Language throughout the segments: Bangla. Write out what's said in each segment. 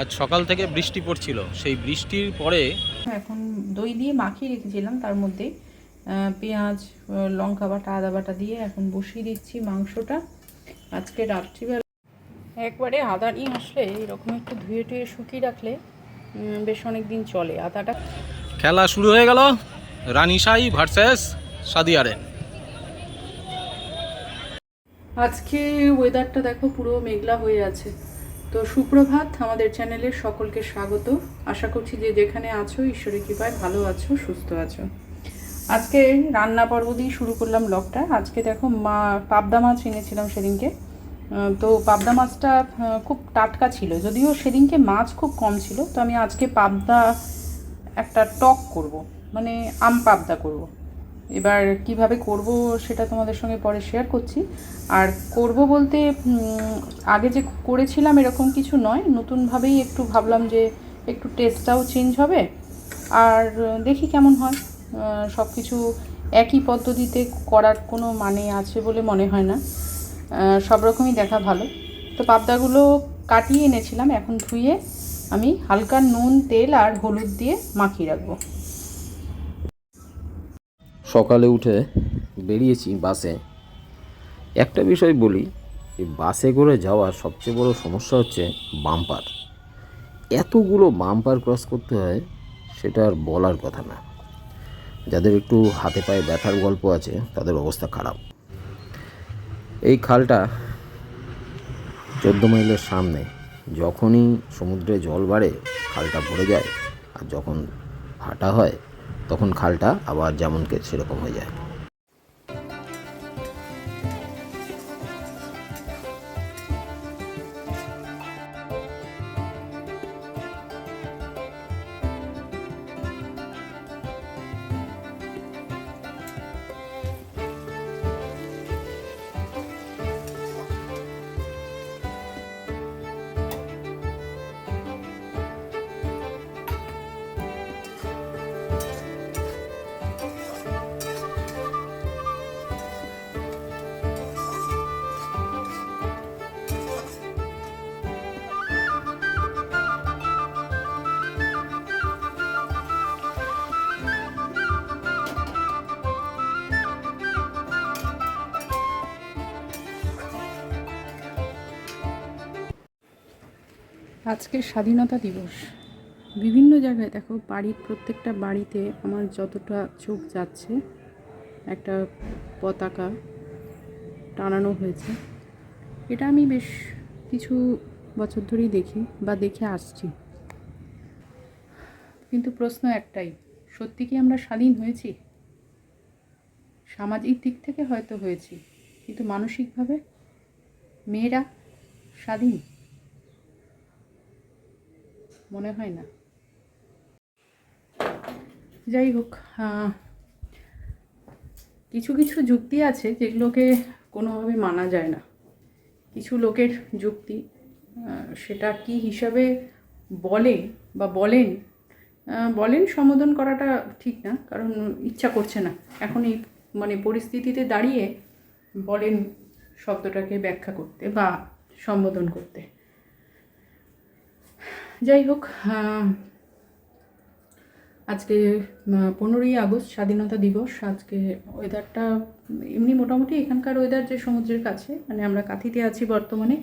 আজ সকাল থেকে বৃষ্টি পড়ছিল। সেই বৃষ্টির পরে এখন দই দিয়ে মাখিয়ে রেখেছিলাম তার মধ্যে পেঁয়াজ লঙ্কা বাটা আদা বাটা দিয়ে এখন বসিয়ে দিচ্ছি মাংসটা। আজকে রাত্রিবেলা একবারে আদা নিয়ে আসলে এরকম একটু ধুয়ে টুয়ে শুকিয়ে রাখলে বেশ অনেক দিন চলে। আদাটা খেলা শুরু হয়ে গেল। রানিশাই ভার্সেস সাদিয়ারেন আজকে ওয়েদারটা দেখো পুরো মেঘলা হয়ে আছে। তো সুপ্রভাত, আমাদের চ্যানেলের সকলকে স্বাগত। আশা করছি যে যেখানে আছো, ঈশ্বরের কৃপায় ভালো আছো, সুস্থ আছো। আজকে রান্না পর্ব দিয়ে শুরু করলাম লকটা। আজকে দেখো মা, পাবদা মাছ এনেছিলাম সেদিনকে। তো পাবদা মাছটা খুব টাটকা ছিল। যদিও সেদিনকে মাছ খুব কম ছিল, তো আমি আজকে পাবদা একটা টক করব। মানে আম পাবদা করব। এবার কীভাবে করব সেটা তোমাদের সঙ্গে পরে শেয়ার করছি। আর করব বলতে আগে যে করেছিলাম এরকম কিছু নয়, নতুনভাবেই একটু ভাবলাম যে একটু টেস্টটাও চেঞ্জ হবে। আর দেখি কেমন হয়। সব কিছু একই পদ্ধতিতে করার কোনো মানে আছে বলে মনে হয় না। সব রকমই দেখা ভালো। তো পাবদাগুলো কাটিয়ে এনেছিলাম। এখন ধুয়ে আমি হালকা নুন, তেল আর হলুদ দিয়ে মাখিয়ে রাখব। সকালে উঠে বেরিয়েছি বাসে। একটা বিষয় বলি, এই বাসে করে যাওয়ার সবচেয়ে বড় সমস্যা হচ্ছে বাম্পার। এতগুলো বাম্পার ক্রস করতে হয়, সেটা আর বলার কথা না। যাদের একটু হাতে পায়ে ব্যথার গল্প আছে, তাদের অবস্থা খারাপ। এই খালটা চোদ্দ মাইলের সামনে, যখনই সমুদ্রে জল বাড়ে, খালটা ভরে যায়। আর যখন ভাটা হয় তখন খালটা আবার যেমনকে সেরকম হয়ে যায়। আজকে স্বাধীনতা দিবস। বিভিন্ন জায়গায় দেখো, বাড়ির প্রত্যেকটা বাড়িতে আমার যতটা চোখ যাচ্ছে, একটা পতাকা টানানো হয়েছে। এটা আমি বেশ কিছু বছর ধরেই দেখি বা দেখে আসছি। কিন্তু প্রশ্ন একটাই, সত্যি কি আমরা স্বাধীন হয়েছি? সামাজিক দিক থেকে হয়তো হয়েছি, কিন্তু মানসিকভাবে মেয়েরা স্বাধীন? মনে হয় না। যাই হোক কিছু কিছু যুক্তি আছে যেগুলোকে কোনোভাবে মানা যায় না। কিছু লোকের যুক্তি সেটা কি হিসাবে বলে বা বলেন বলেন সম্বোধন করাটা ঠিক না, কারণ ইচ্ছা করছে না। এখন এই মানে পরিস্থিতিতে দাঁড়িয়ে বলেন শব্দটাকে ব্যাখ্যা করতে বা সম্বোধন করতে। যাই হোক আজকে পনেরোই আগস্ট, স্বাধীনতা দিবস। আজকে ওয়েদারটা এমনি মোটামুটি এখানকার ওয়েদার যে সমুদ্রের কাছে মানে আমরা কাঁথিতে আছি বর্তমানে,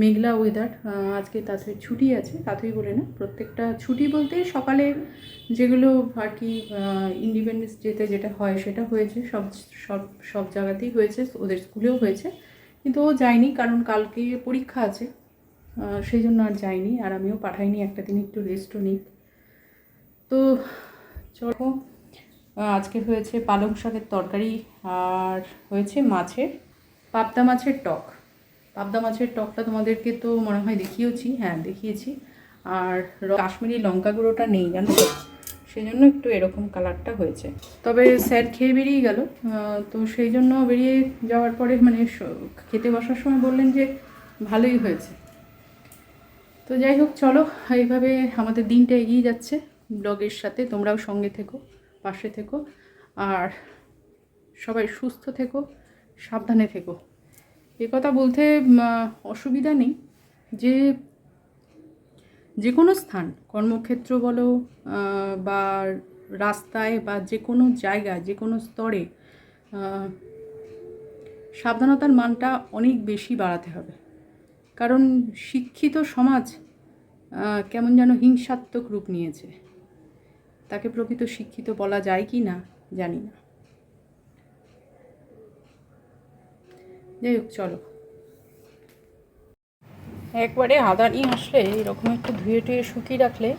মেঘলা ওয়েদার আজকে তাতে ছুটি আছে তাতেই বলে না। প্রত্যেকটা ছুটি বলতে সকালে যেগুলো আর কি ইন্ডিপেন্ডেন্স ডেতে যেটা হয়, সেটা হয়েছে। সব সব সব জায়গাতেই হয়েছে, ওদের স্কুলেও হয়েছে। কিন্তু ও যায়নি, কারণ কালকে পরীক্ষা আছে। সেই জন্য আর যাইনি, আর আমিও পাঠাইনি, একটা দিন একটু রেস্টও নিই। তো চলো আজকে হয়েছে পালং শাকের তরকারি, আর হয়েছে মাছের, পাবদা মাছের টক। পাবদা মাছের টকটা তোমাদেরকে তো মনে হয় দেখিয়েছি হ্যাঁ দেখিয়েছি। আর কাশ্মীরি লঙ্কা গুঁড়োটা নেই, জানো? সেই জন্য একটু এরকম কালারটা হয়েছে। তবে স্যার খেয়ে বেরিয়ে গেল তো সেই জন্য বেরিয়ে যাওয়ার পরে মানে খেতে বসার সময় বললেন যে ভালোই হয়েছে। তো যাই হোক, চলো, এইভাবে আমাদের দিনটা এগিয়ে যাচ্ছে ব্লগের সাথে। তোমরাও সঙ্গে থেকো, পাশে থেকো, আর সবাই সুস্থ থেকো, সাবধানে থেকো। এ কথা বলতে অসুবিধা নেই যে যে কোনো স্থান, কর্মক্ষেত্র বলো বা রাস্তায় বা যে কোনো জায়গায় যে কোনো স্তরে সাবধানতার মানটা অনেক বেশি বাড়াতে হবে। কারণ শিক্ষিত সমাজ কেমন যেন হিংসাত্মক রূপ নিয়েছে। তাকে প্রকৃত শিক্ষিত বলা যায় কি না, জানি না। যাই হোক, চলো। একবারে আদা নিয়ে আসলে এরকম একটু ধুয়ে টুয়ে শুকিয়ে রাখলে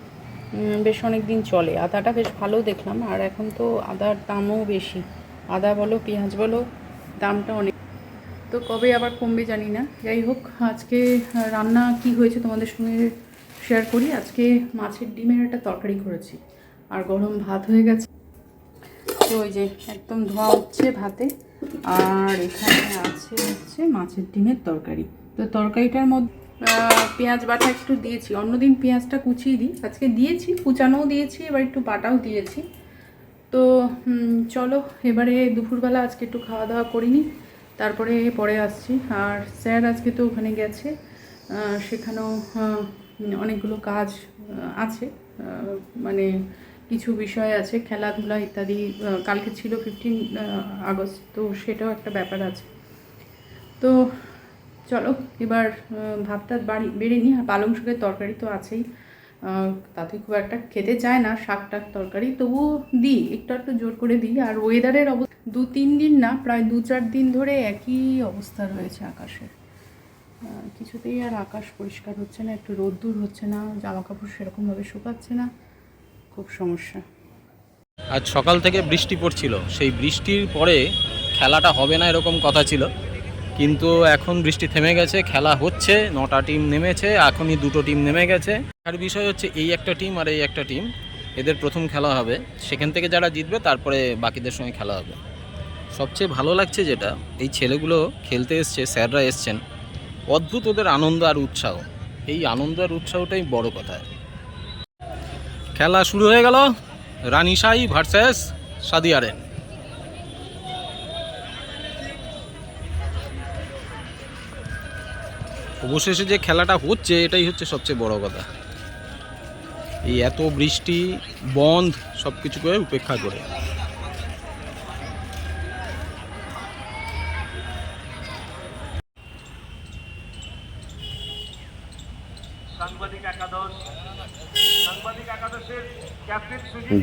বেশ অনেক দিন চলে। আদাটা বেশ ভালো দেখলাম, আর এখন তো আদার দামও বেশি। আদা বলো, পেঁয়াজ বলো, দামটা অনেক তো কবে আবার কমবে জানি না। যাই হোক, আজকে রান্না কি হয়েছে তোমাদের সঙ্গে শেয়ার করি। আজকে মাছের ডিমের একটা তরকারি করেছি, আর গরম ভাত হয়ে গেছে। তো ওই যে একদম ধোয়া হচ্ছে ভাতে, আর এখানে আছে হচ্ছে মাছের ডিমের তরকারি। তো তরকারিটার মধ্যে পেঁয়াজ বাটা একটু দিয়েছি। অন্যদিন পেঁয়াজটা কুচিয়ে দিই। আজকে দিয়েছি, কুচানোও দিয়েছি, এবার একটু বাটাও দিয়েছি। তো চলো, এবারে দুপুরবেলা আজকে একটু খাওয়া দাওয়া করিনি। তারপরে পরে আসছি। আর স্যার আজকে তো ওখানে গেছে। সেখানেও অনেকগুলো কাজ আছে। মানে কিছু বিষয় আছে, খেলাধুলা ইত্যাদি কালকে ছিল ফিফটিন আগস্ট, তো সেটাও একটা ব্যাপার আছে। তো চলো, এবার ভাতটা বাড়ি, বেড়ে নিই। আর পালং শাকের তরকারি তো আছেই। তাতে খুব একটা খেতে চায় না শাক টাক তরকারি। তবুও দিই, একটু একটু জোর করে দিই। আর ওয়েদারের অবস্থা দু তিন দিন না প্রায় দু চার দিন ধরে একই অবস্থা রয়েছে আকাশের আহ, কিছুতেই আর আকাশ পরিষ্কার হচ্ছে না একটু রোদ্দুর হচ্ছে না জামা কাপড় সেরকমভাবে শুকাচ্ছে না খুব সমস্যা। আজ সকাল থেকে বৃষ্টি পড়ছিল সেই বৃষ্টির পরে খেলাটা হবে না এরকম কথা ছিল কিন্তু এখন বৃষ্টি থেমে গেছে খেলা হচ্ছে নটা টিম নেমেছে এখনই দুটো টিম নেমে গেছে। আর বিষয় হচ্ছে এই একটা টিম আর এই একটা টিম এদের প্রথম খেলা হবে সেখান থেকে যারা জিতবে তারপরে বাকিদের সঙ্গে খেলা হবে। সবচেয়ে ভালো লাগছে যেটা, এই ছেলেগুলো খেলতে এসছে, স্যাররা এসছেন। অদ্ভুত ওদের আনন্দ আর উৎসাহ। এই আনন্দ আর উৎসাহটাই বড় কথা। খেলা শুরু হয়ে গেল। রানিশাই ভার্সেস সাদিয়ারেন। অবশেষে যে খেলাটা হচ্ছে, এটাই হচ্ছে সবচেয়ে বড় কথা। এই এত বৃষ্টি, বন্ধ সব কিছু করে উপেক্ষা করে।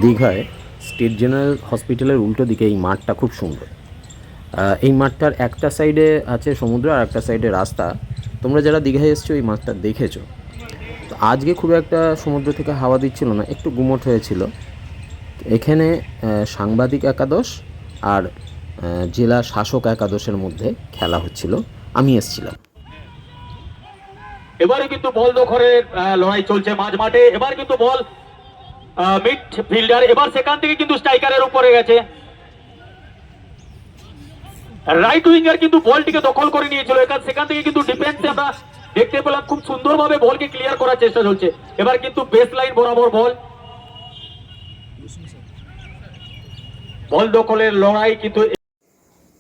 দীঘায় স্টেট জেনারেল হসপিটালের উল্টো দিকে এই মাঠটা খুব সুন্দর। আহ, এই মাঠটার একটা সাইডে আছে সমুদ্র আর একটা সাইডে রাস্তা। তোমরা যারা দীঘায় এসছো এই মাঠটা দেখেছ। তো আজকে খুব একটা সমুদ্র থেকে হাওয়া দিচ্ছিল না একটু গুমট হয়েছিল। এখানে সাংবাদিক একাদশ আর জেলা শাসক একাদশের মধ্যে খেলা হচ্ছিল। আমি এসছিলাম। এবারে কিন্তু বল দখলের লড়াই চলছে মাঝ মাঠে এবার কিন্তু বল মিড ফিল্ডার এবার সেখান থেকে কিন্তু স্ট্রাইকারের উপরে গেছে। রাইট উইঙ্গার কিন্তু বলটিকে দখল করে নিয়েছিল। এখান সেখান থেকে কিন্তু ডিফেন্সে আমরা দেখতে পেলাম, খুব সুন্দরভাবে বলকে ক্লিয়ার করার চেষ্টা চলছে। এবার কিন্তু বেস লাইন বরাবর বল। বল দখলের লড়াই কিন্তু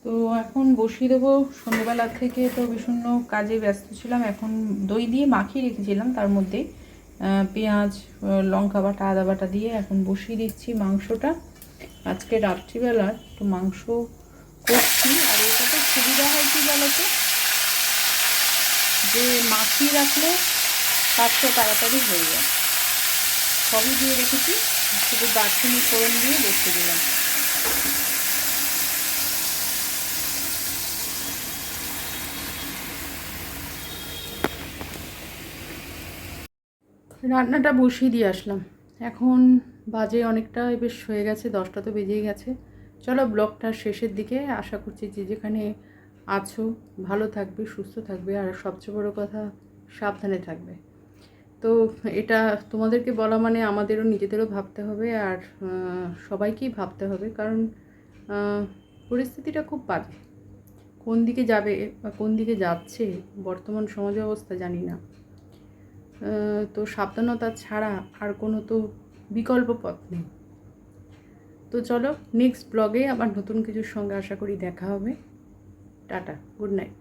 তো এখন বসিয়ে দেবো। সন্ধ্যেবেলা থেকে তো ভীষণ কাজে ব্যস্ত ছিলাম। এখন দই দিয়ে মাখিয়ে রেখেছিলাম তার মধ্যে। পেঁয়াজ লঙ্কা বাটা, আদা বাটা দিয়ে এখন বসিয়ে দিচ্ছি মাংসটা। আজকে রাত্রিবেলা একটু মাংস করছি, আর এটাতে সুবিধা হয় কি বলতো? যে মাখিয়ে রাখলে কাজটা তাড়াতাড়ি হয়ে যায়। সবই দিয়ে রেখেছি, শুধু দারচিনি ফোড়ন দিয়ে বসিয়ে দিলাম। রান্নাটা বসিয়ে দিয়ে আসলাম। এখন বাজে অনেকটা, বেশ হয়ে গেছে, দশটা তো বেজেই গেছে। চলো ব্লগটার শেষের দিকে, আশা করছি যে যেখানে আছো ভালো থাকবে, সুস্থ থাকবে, আর সবচেয়ে বড় কথা, সাবধানে থাকবে। তো এটা তোমাদেরকে বলা মানে আমাদেরও নিজেদেরও ভাবতে হবে, আর সবাইকেই ভাবতে হবে। কারণ পরিস্থিতিটা খুব বাজে। কোন দিকে যাবে বা কোন দিকে যাচ্ছে, বর্তমান সমাজ অবস্থা জানি না। তো সাবধানতা ছাড়া আর কোনো তো বিকল্প পথ নেই। তো চলো নেক্সট ব্লগে আবার নতুন কিছুর সঙ্গে আশা করি দেখা হবে। Tata good night